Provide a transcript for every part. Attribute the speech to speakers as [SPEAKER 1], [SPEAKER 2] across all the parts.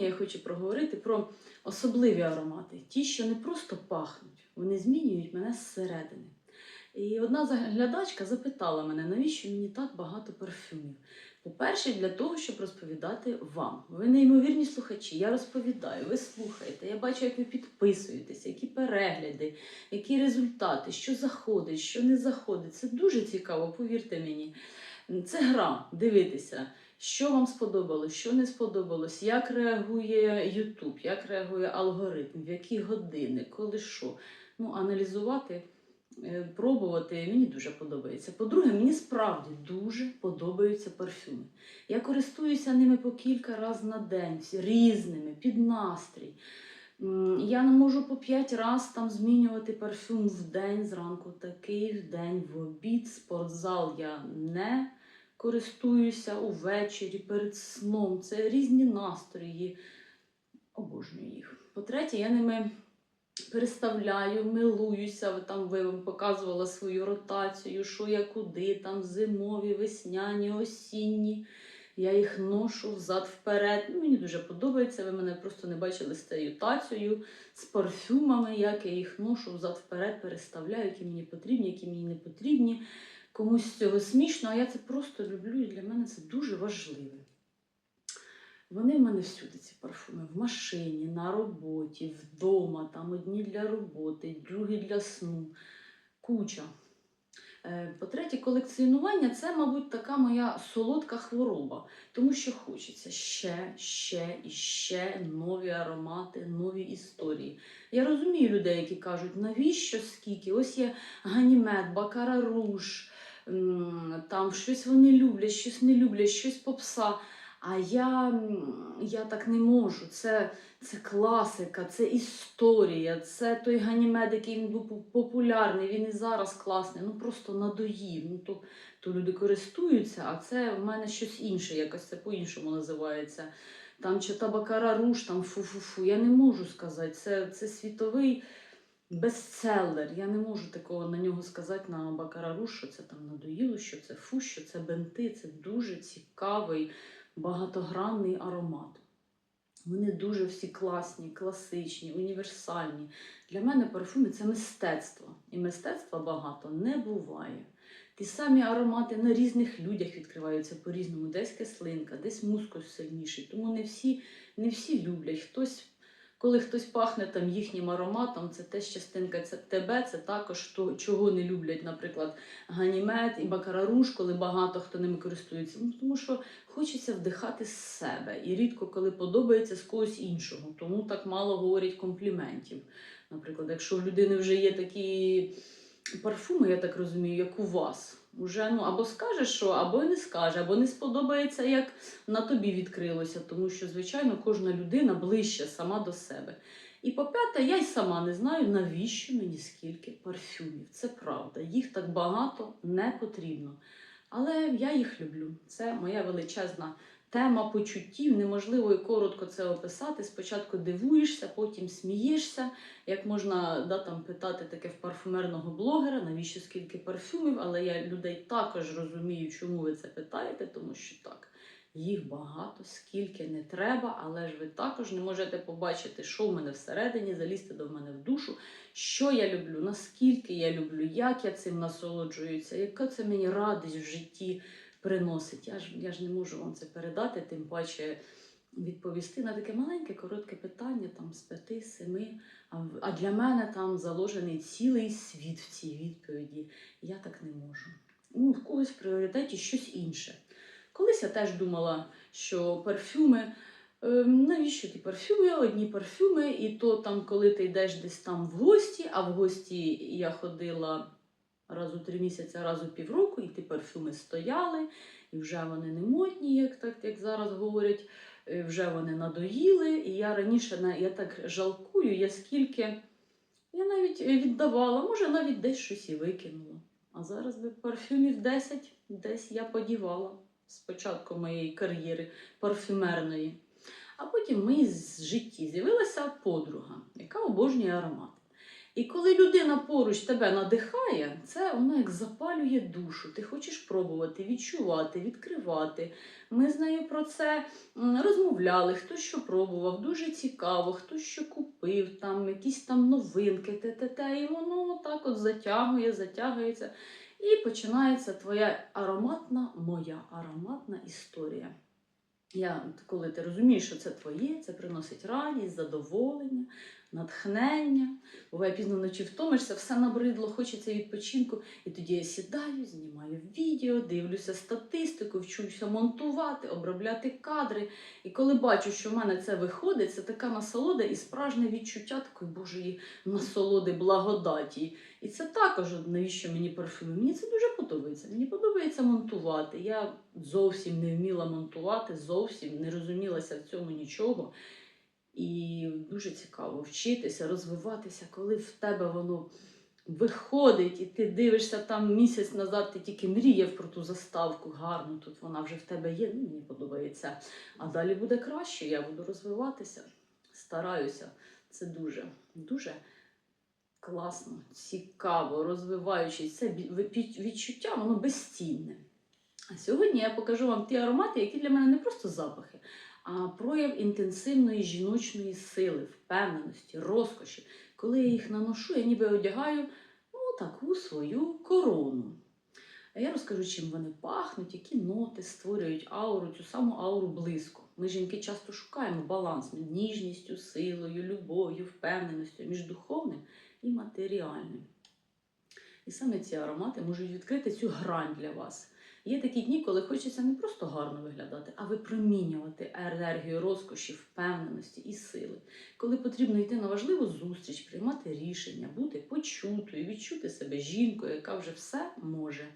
[SPEAKER 1] сьогодні я хочу проговорити про особливі аромати, ті, що не просто пахнуть, вони змінюють мене зсередини. І одна заглядачка запитала мене, навіщо мені так багато парфюмів. По-перше, для того, щоб розповідати вам. Ви неймовірні слухачі, я розповідаю, ви слухаєте, я бачу, як ви підписуєтеся, які перегляди, які результати, що заходить, що не заходить. Це дуже цікаво, повірте мені. Це гра дивитися, що вам сподобалось, що не сподобалось, як реагує YouTube, як реагує алгоритм, в які години, коли що. Ну, аналізувати, е, пробувати мені дуже подобається. По-друге, мені справді дуже подобаються парфюми. Я користуюся ними по кілька разів на день, різними, під настрій. Я не можу по п'ять разів там змінювати парфюм в день, зранку такий, в день, в обід. Спортзал я не користуюся увечері, перед сном. Це різні настрої. Обожнюю їх. По-третє, я ними переставляю, милуюся. Там ви вам показувала свою ротацію, що я куди, там зимові, весняні, осінні. Я їх ношу взад вперед. Ну, мені дуже подобається. Ви мене просто не бачили з цією тацією, з парфюмами, як я їх ношу взад вперед, переставляю, які мені потрібні, які мені не потрібні. Комусь з цього смішно, а я це просто люблю, і для мене це дуже важливо. Вони в мене всюди, ці парфуми, в машині, на роботі, вдома, там одні для роботи, другі для сну. Куча. Е, По-третє, колекціонування це, мабуть, така моя солодка хвороба, тому що хочеться ще, ще і ще нові аромати, нові історії. Я розумію людей, які кажуть, навіщо скільки? Ось є ганімет, бакара руж, м, там щось вони люблять, щось не люблять, щось попса. А я, я так не можу. Це, це класика, це історія, це той ганімед, який він був популярний, він і зараз класний. Ну просто надоїв. Ну, то, то люди користуються, а це в мене щось інше, якось це по-іншому називається. Там чи табакара руш, там фу-фу-фу. Я не можу сказати. Це, це світовий бестселер. Я не можу такого на нього сказати на Бакарару, що це там надоїло, що це фу, що це бенти. Це дуже цікавий, багатогранний аромат. Вони дуже всі класні, класичні, універсальні. Для мене парфуми це мистецтво. І мистецтва багато не буває. Ті самі аромати на різних людях відкриваються по-різному. Десь кислинка, десь мускус сильніший. Тому не всі, не всі люблять. Хтось коли хтось пахне там їхнім ароматом, це теж частинка це тебе, це також то, чого не люблять, наприклад, ганімет і бакараруш, коли багато хто ними користується. Ну, тому що хочеться вдихати з себе і рідко коли подобається з когось іншого. Тому так мало говорять компліментів. Наприклад, якщо в людини вже є такі парфуми, я так розумію, як у вас. Уже ну або скаже, що, або не скаже, або не сподобається, як на тобі відкрилося, тому що, звичайно, кожна людина ближче сама до себе. І по-п'яте, я й сама не знаю, навіщо мені скільки парфюмів. Це правда, їх так багато не потрібно. Але я їх люблю. Це моя величезна тема почуттів. Неможливо і коротко це описати. Спочатку дивуєшся, потім смієшся. Як можна да, там, питати таке в парфумерного блогера, навіщо скільки парфюмів, але я людей також розумію, чому ви це питаєте, тому що так. Їх багато, скільки не треба, але ж ви також не можете побачити, що в мене всередині, залізти до мене в душу, що я люблю, наскільки я люблю, як я цим насолоджуюся, яка це мені радість в житті приносить. Я ж, я ж не можу вам це передати, тим паче відповісти на таке маленьке, коротке питання, там з п'яти, семи. А, для мене там заложений цілий світ в цій відповіді. Я так не можу. Ну, в когось в пріоритеті щось інше. Колись я теж думала, що парфюми. ем, Навіщо ті парфюми? Одні парфюми, і то там, коли ти йдеш десь там в гості, а в гості я ходила раз у три місяці, раз у півроку, і ті парфюми стояли, і вже вони не модні, як, так, як зараз говорять, е, вже вони надоїли. І я раніше я так жалкую, я скільки я навіть е, віддавала, може навіть десь щось і викинула. А зараз би парфюмів 10 десь я подівала з початку моєї кар'єри парфюмерної. А потім моїй з- житті з'явилася подруга, яка обожнює аромати. І коли людина поруч тебе надихає, це воно як запалює душу. Ти хочеш пробувати, відчувати, відкривати. Ми з нею про це розмовляли, хто що пробував, дуже цікаво, хто що купив, там якісь там новинки, те-те-те, і воно так от затягує, затягується. І починається твоя ароматна, моя ароматна історія. Я, коли ти розумієш, що це твоє, це приносить радість, задоволення, натхнення. Буває пізно вночі втомишся, все набридло, хочеться відпочинку. І тоді я сідаю, знімаю відео, дивлюся статистику, вчуся монтувати, обробляти кадри. І коли бачу, що в мене це виходить, це така насолода і справжнє відчуття такої божої насолоди, благодаті. І це також навіщо мені парфюми. Мені це дуже подобається. Мені подобається монтувати. Я зовсім не вміла монтувати, зовсім не розумілася в цьому нічого. І дуже цікаво вчитися, розвиватися, коли в тебе воно виходить, і ти дивишся там місяць назад, ти тільки мріяв про ту заставку гарну, тут вона вже в тебе є, ну мені подобається. А далі буде краще, я буду розвиватися, стараюся. Це дуже, дуже класно, цікаво, розвиваючись. Це відчуття, воно безцінне. А сьогодні я покажу вам ті аромати, які для мене не просто запахи, прояв інтенсивної жіночної сили, впевненості, розкоші. Коли я їх наношу, я ніби одягаю ну, таку свою корону. Я розкажу, чим вони пахнуть, які ноти створюють ауру, цю саму ауру близько. Ми, жінки, часто шукаємо баланс між ніжністю, силою, любов'ю, впевненістю, між духовним і матеріальним. І саме ці аромати можуть відкрити цю грань для вас. Є такі дні, коли хочеться не просто гарно виглядати, а випромінювати енергію розкоші, впевненості і сили. Коли потрібно йти на важливу зустріч, приймати рішення, бути почутою, відчути себе жінкою, яка вже все може.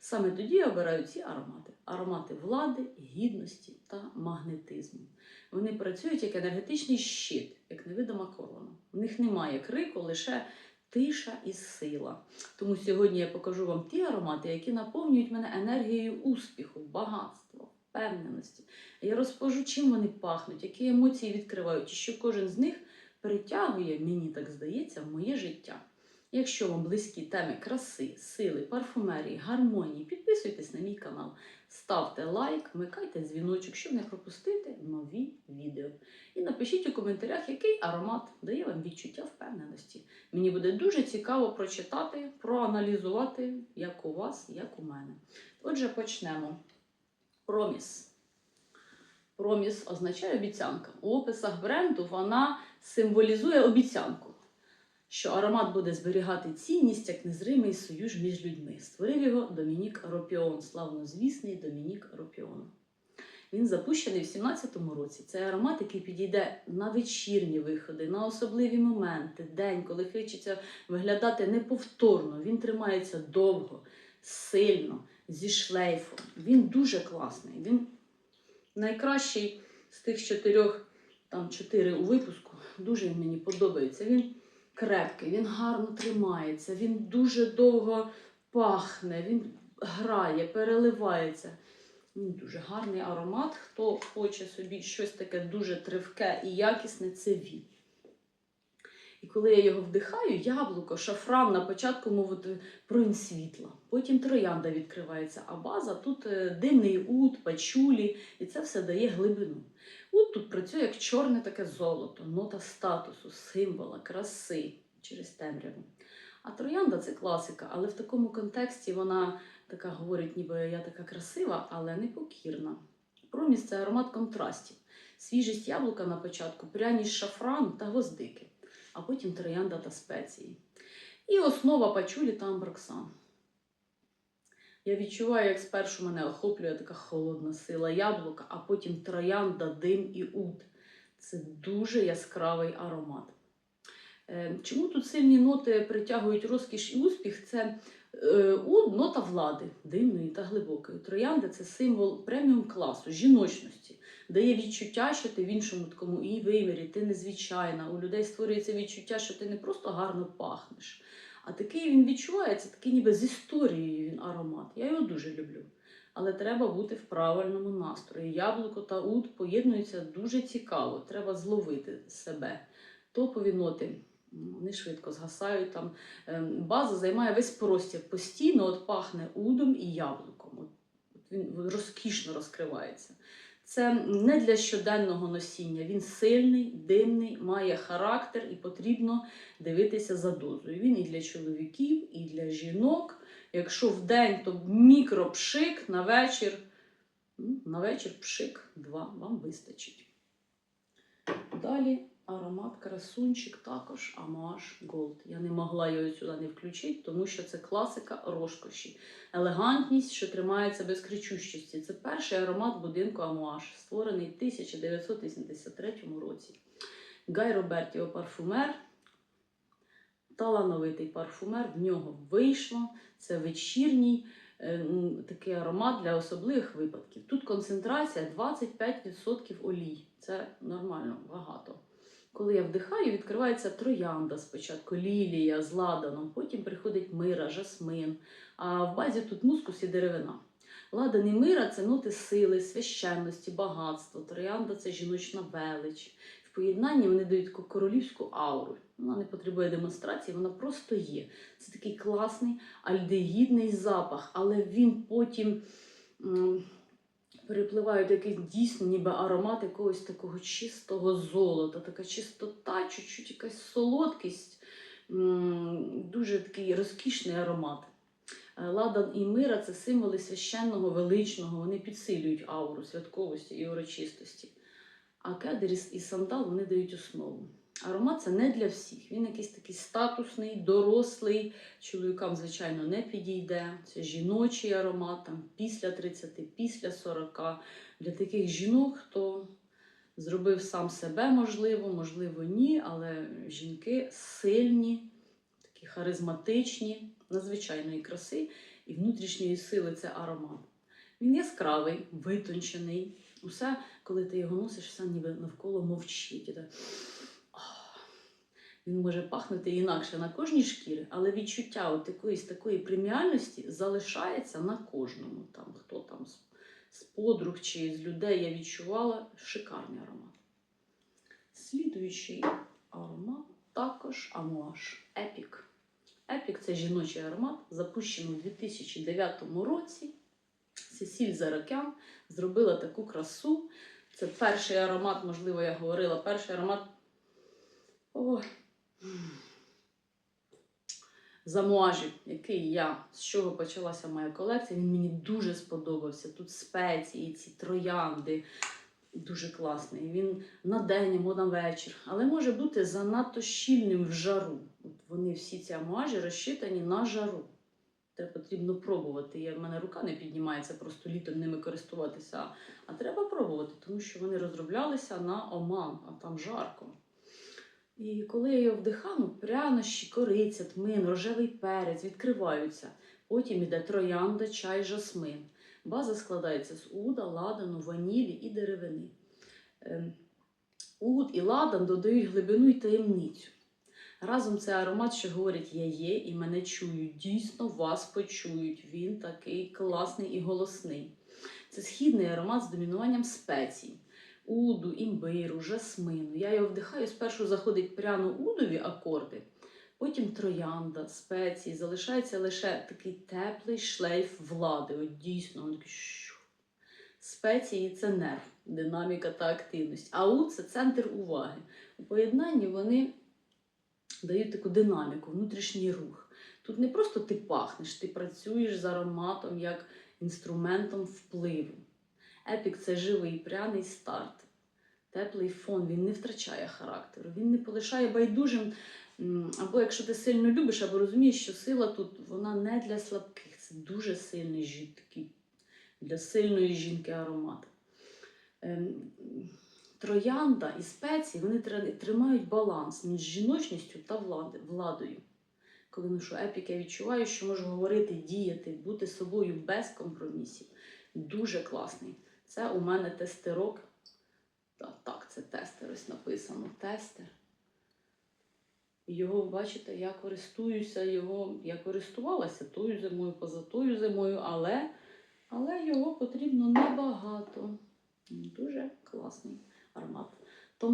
[SPEAKER 1] Саме тоді я обираю ці аромати: аромати влади, гідності та магнетизму. Вони працюють як енергетичний щит, як невидима корона. В них немає крику, лише тиша і сила. Тому сьогодні я покажу вам ті аромати, які наповнюють мене енергією успіху, багатства, впевненості. Я розкажу, чим вони пахнуть, які емоції відкривають, і що кожен з них притягує, мені так здається, в моє життя. Якщо вам близькі теми краси, сили, парфумерії, гармонії, підписуйтесь на мій канал, ставте лайк, вмикайте дзвіночок, щоб не пропустити нові відео. І напишіть у коментарях, який аромат дає вам відчуття впевненості. Мені буде дуже цікаво прочитати, проаналізувати, як у вас, як у мене. Отже, почнемо. Проміс. Проміс означає обіцянка. У описах бренду вона символізує обіцянку, що аромат буде зберігати цінність як незримий союз між людьми. Створив його Домінік Ропіон, славнозвісний Домінік Ропіон. Він запущений в 17-му році. Це аромат, який підійде на вечірні виходи, на особливі моменти, день, коли хочеться виглядати неповторно. Він тримається довго, сильно, зі шлейфом. Він дуже класний. Він найкращий з тих чотирьох, там чотири у випуску. Дуже мені подобається. Він крепкий, він гарно тримається, він дуже довго пахне, він грає, переливається. Дуже гарний аромат. Хто хоче собі щось таке дуже тривке і якісне, це він. І коли я його вдихаю, яблуко, шафран на початку мовити промінь світла. Потім троянда відкривається, а база тут е, димний ут, пачулі, і це все дає глибину. Ут тут працює як чорне таке золото, нота статусу, символа, краси через темряву. А троянда це класика, але в такому контексті вона така говорить, ніби я така красива, але непокірна. Проміс це аромат контрастів. Свіжість яблука на початку, пряність шафрану та гвоздики, а потім троянда та спеції. І основа пачулі та амброксан. Я відчуваю, як спершу мене охоплює така холодна сила яблука, а потім троянда, дим і ут. Це дуже яскравий аромат. Е, Чому тут сильні ноти притягують розкіш і успіх? Це е, нота влади, димної та глибокої. Троянда це символ преміум класу, жіночності, дає відчуття, що ти в іншому такому і вимірі, ти незвичайна. У людей створюється відчуття, що ти не просто гарно пахнеш, а такий він відчувається, такий ніби з історією він аромат. Я його дуже люблю. Але треба бути в правильному настрої. Яблуко та уд поєднуються дуже цікаво. Треба зловити себе. Топові ноти Вони швидко згасають. Там ем, база займає весь простір. Постійно от пахне удом і яблуком. От він розкішно розкривається. Це не для щоденного носіння. Він сильний, димний, має характер і потрібно дивитися за дозою. Він і для чоловіків, і для жінок. Якщо в день, то мікропшик на вечір. На вечір пшик, два вам вистачить. Далі аромат красунчик також Амаш Gold. Я не могла його сюди не включити, тому що це класика розкоші. Елегантність, що тримається без кричущості. Це перший аромат будинку Амуаш, створений в 1983 році. Гай Робертіо парфумер, талановитий парфумер, в нього вийшло. Це вечірній е, такий аромат для особливих випадків. Тут концентрація 25% олій. Це нормально, багато. Коли я вдихаю, відкривається троянда спочатку, лілія з ладаном, потім приходить мира, жасмин. А в базі тут мускус і деревина. Ладан і мира це ноти сили, священності, багатства. Троянда це жіночна велич. В поєднанні вони дають королівську ауру. Вона не потребує демонстрації, вона просто є. Це такий класний альдегідний запах, але він потім м, перепливає якийсь дійсно ніби аромат якогось такого чистого золота, така чистота, чуть-чуть якась солодкість, дуже такий розкішний аромат. Е, Ладан і мира це символи священного, величного, вони підсилюють ауру святковості і урочистості. А кедеріс і сандал вони дають основу. Аромат це не для всіх. Він якийсь такий статусний, дорослий. Чоловікам, звичайно, не підійде. Це жіночий аромат, там після 30, після 40. Для таких жінок, хто зробив сам себе, можливо, можливо, ні, але жінки сильні, такі харизматичні, надзвичайної краси і внутрішньої сили це аромат. Він яскравий, витончений. Усе, коли ти його носиш, все ніби навколо мовчить. Він може пахнути інакше на кожній шкірі, але відчуття от якоїсь такої преміальності залишається на кожному. Там, хто там з, подруг чи з людей я відчувала шикарний аромат. Слідуючий аромат також амуаш Епік. Епік це жіночий аромат, запущений у 2009 році. Сесіль Заракян зробила таку красу. Це перший аромат, можливо, я говорила, перший аромат. О, замуажів, який я, з чого почалася моя колекція, він мені дуже сподобався. Тут спеції, ці троянди. Дуже класний. Він на день або на вечір, але може бути занадто щільним в жару. От вони всі ці амуажі розчитані на жару. Це потрібно пробувати. Я, в мене рука не піднімається просто літом ними користуватися. А треба пробувати, тому що вони розроблялися на оман, а там жарко. І коли я його вдихаю, прянощі, кориця, тмин, рожевий перець відкриваються. Потім іде троянда, чай, жасмин. База складається з уда, ладану, ванілі і деревини. Ем, Уд і ладан додають глибину і таємницю. Разом це аромат, що говорить я є і мене чують. Дійсно вас почують. Він такий класний і голосний. Це східний аромат з домінуванням спецій. Уду, імбиру, жасмину. Я його вдихаю, спершу заходить пряно удові акорди, потім троянда, спеції. Залишається лише такий теплий шлейф влади. От дійсно, він такий спеції це нерв, динаміка та активність. А уд це центр уваги. У поєднанні вони дають таку динаміку, внутрішній рух. Тут не просто ти пахнеш, ти працюєш з ароматом як інструментом впливу. Епік це живий пряний старт. Теплий фон, він не втрачає характеру, він не полишає байдужим. Або якщо ти сильно любиш, або розумієш, що сила тут вона не для слабких, це дуже сильний жін, такий для сильної жінки аромат. Ем, Троянда і спеції вони тримають баланс між жіночністю та владою. Коли ношу епік, я відчуваю, що можу говорити, діяти, бути собою без компромісів. Дуже класний. Це у мене тестерок. Та, так, це тестер, ось написано тестер. Його, бачите, я користуюся його, я користувалася тою зимою, поза тою зимою, але, але його потрібно небагато. Дуже класний аромат.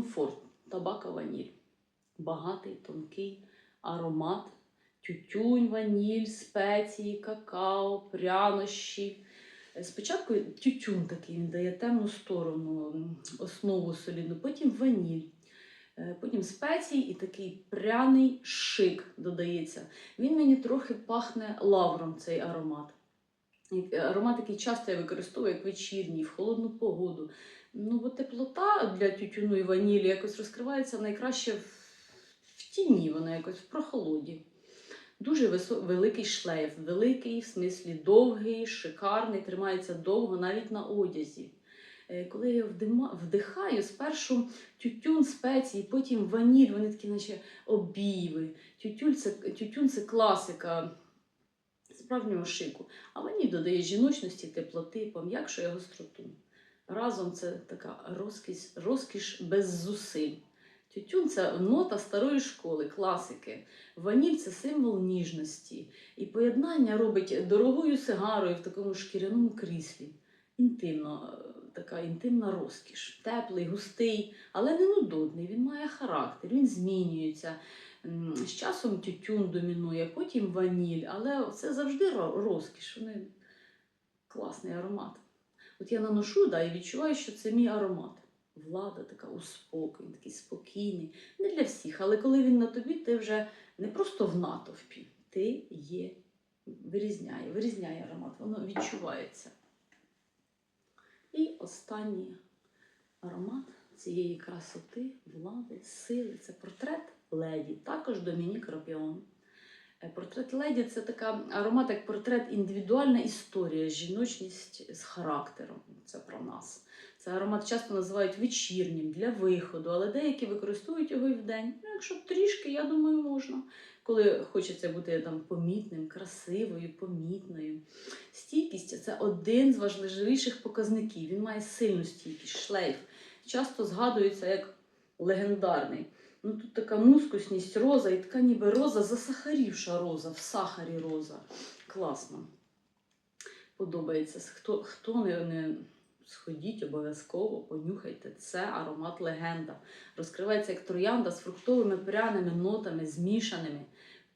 [SPEAKER 1] Форд, табака ваніль. багатий, тонкий аромат, тютюнь, ваніль, спеції, какао, прянощі. Е, Спочатку тютюн такий, він дає темну сторону, основу солідну, потім ваніль, е, потім спеції і такий пряний шик додається. Він мені трохи пахне лавром, цей аромат. І Аромат, який часто я використовую як вечірній, в холодну погоду. Ну, бо теплота для тютюну і ванілі якось розкривається найкраще в тіні, вона якось в прохолоді. Дуже великий шлейф, великий, в смислі довгий, шикарний, тримається довго навіть на одязі. Е, Коли я вдихаю, спершу тютюн, спеції, потім ваніль, вони такі, наче обійви. Тютюн це, тютюн це класика справжнього шику. А ваніль додає жіночності, теплоти, пом'якшує гостроту. Разом це така розкіш, розкіш без зусиль. Тютюн це нота старої школи, класики. Ваніль це символ ніжності. І поєднання робить дорогою сигарою в такому шкіряному кріслі. Інтимно, е, така інтимна розкіш. Теплий, густий, але не нудотний. Він має характер, він змінюється. З часом тютюн домінує, потім ваніль, але це завжди розкіш. Вони класний аромат. От я наношу да, і відчуваю, що це мій аромат. Влада така у спокій, такий спокійний. Не для всіх, але коли він на тобі, ти вже не просто в натовпі, ти є, вирізняє, вирізняє аромат, воно відчувається. І останній аромат цієї красоти, влади, сили це портрет леді, також Домінік Ропіон. Портрет леді це така аромат, як портрет індивідуальна історія, жіночність з характером. Це про нас. Це аромат часто називають вечірнім для виходу, але деякі використовують його і вдень. Ну, якщо трішки, я думаю, можна. Коли хочеться бути там помітним, красивою, помітною. Стійкість це один з важливіших показників. Він має сильну стійкість, шлейф. Часто згадується як легендарний. Ну тут така мускусність роза, і така ніби роза, засахарівша роза, в сахарі роза. Класно. Подобається. Хто, хто не, не сходіть обов'язково, понюхайте. Це аромат легенда. Розкривається як троянда з фруктовими пряними нотами, змішаними.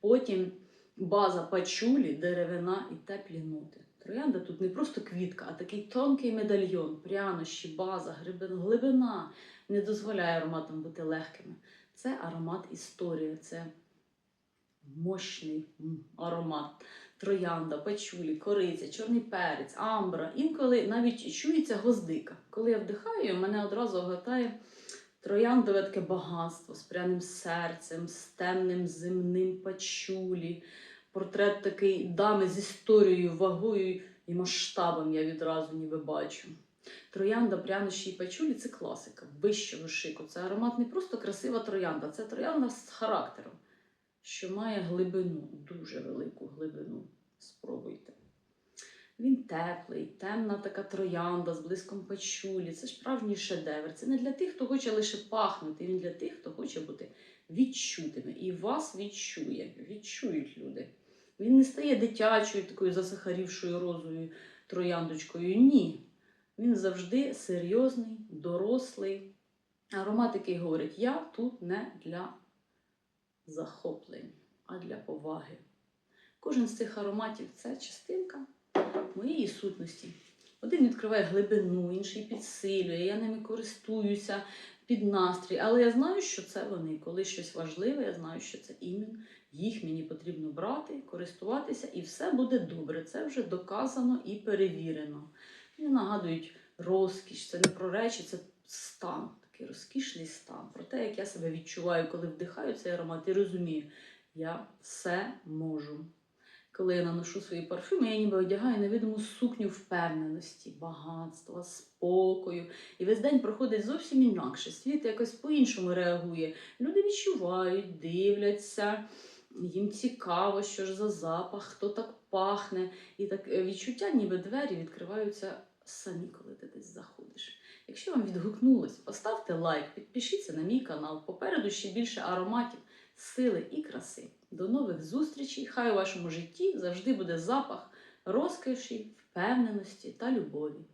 [SPEAKER 1] Потім база пачулі, деревина і теплі ноти. Троянда тут не просто квітка, а такий тонкий медальйон, прянощі, база, глибина, не дозволяє ароматам бути легкими. Це аромат історії, це мощний аромат. Троянда, пачулі, кориця, чорний перець, амбра. Інколи навіть чується гвоздика. Коли я вдихаю, мене одразу огортає трояндове таке багатство з пряним серцем, з темним земним пачулі. Портрет такий дами з історією, вагою і масштабом я відразу ніби бачу. Троянда, прянощі і пачулі це класика вищого шику. Це аромат не просто красива троянда, це троянда з характером, що має глибину, дуже велику глибину. Спробуйте. Він теплий, темна така троянда з блиском пачулі. Це справжній шедевр. Це не для тих, хто хоче лише пахнути, він для тих, хто хоче бути відчутими. І вас відчує, відчують люди. Він не стає дитячою, такою засахарівшою розою, трояндочкою. Ні. Він завжди серйозний, дорослий. Аромат, який говорить, я тут не для захоплень, а для поваги. Кожен з цих ароматів це частинка моєї сутності. Один відкриває глибину, інший підсилює, я ними користуюся під настрій. Але я знаю, що це вони. Коли щось важливе, я знаю, що це іменно їх мені потрібно брати, користуватися, і все буде добре. Це вже доказано і перевірено. Вони нагадують розкіш, це не про речі, це стан, такий розкішний стан. Про те, як я себе відчуваю, коли вдихаю цей аромат і розумію, я все можу. Коли я наношу свої парфюми, я ніби одягаю невидиму сукню впевненості, багатства, спокою. І весь день проходить зовсім інакше. Світ якось по-іншому реагує. Люди відчувають, дивляться, їм цікаво, що ж за запах, хто так пахне. І так е, відчуття, ніби двері відкриваються самі, коли ти десь заходиш. Якщо вам відгукнулось, поставте лайк, підпишіться на мій канал. Попереду ще більше ароматів, сили і краси. До нових зустрічей! Хай у вашому житті завжди буде запах розкоші, впевненості та любові.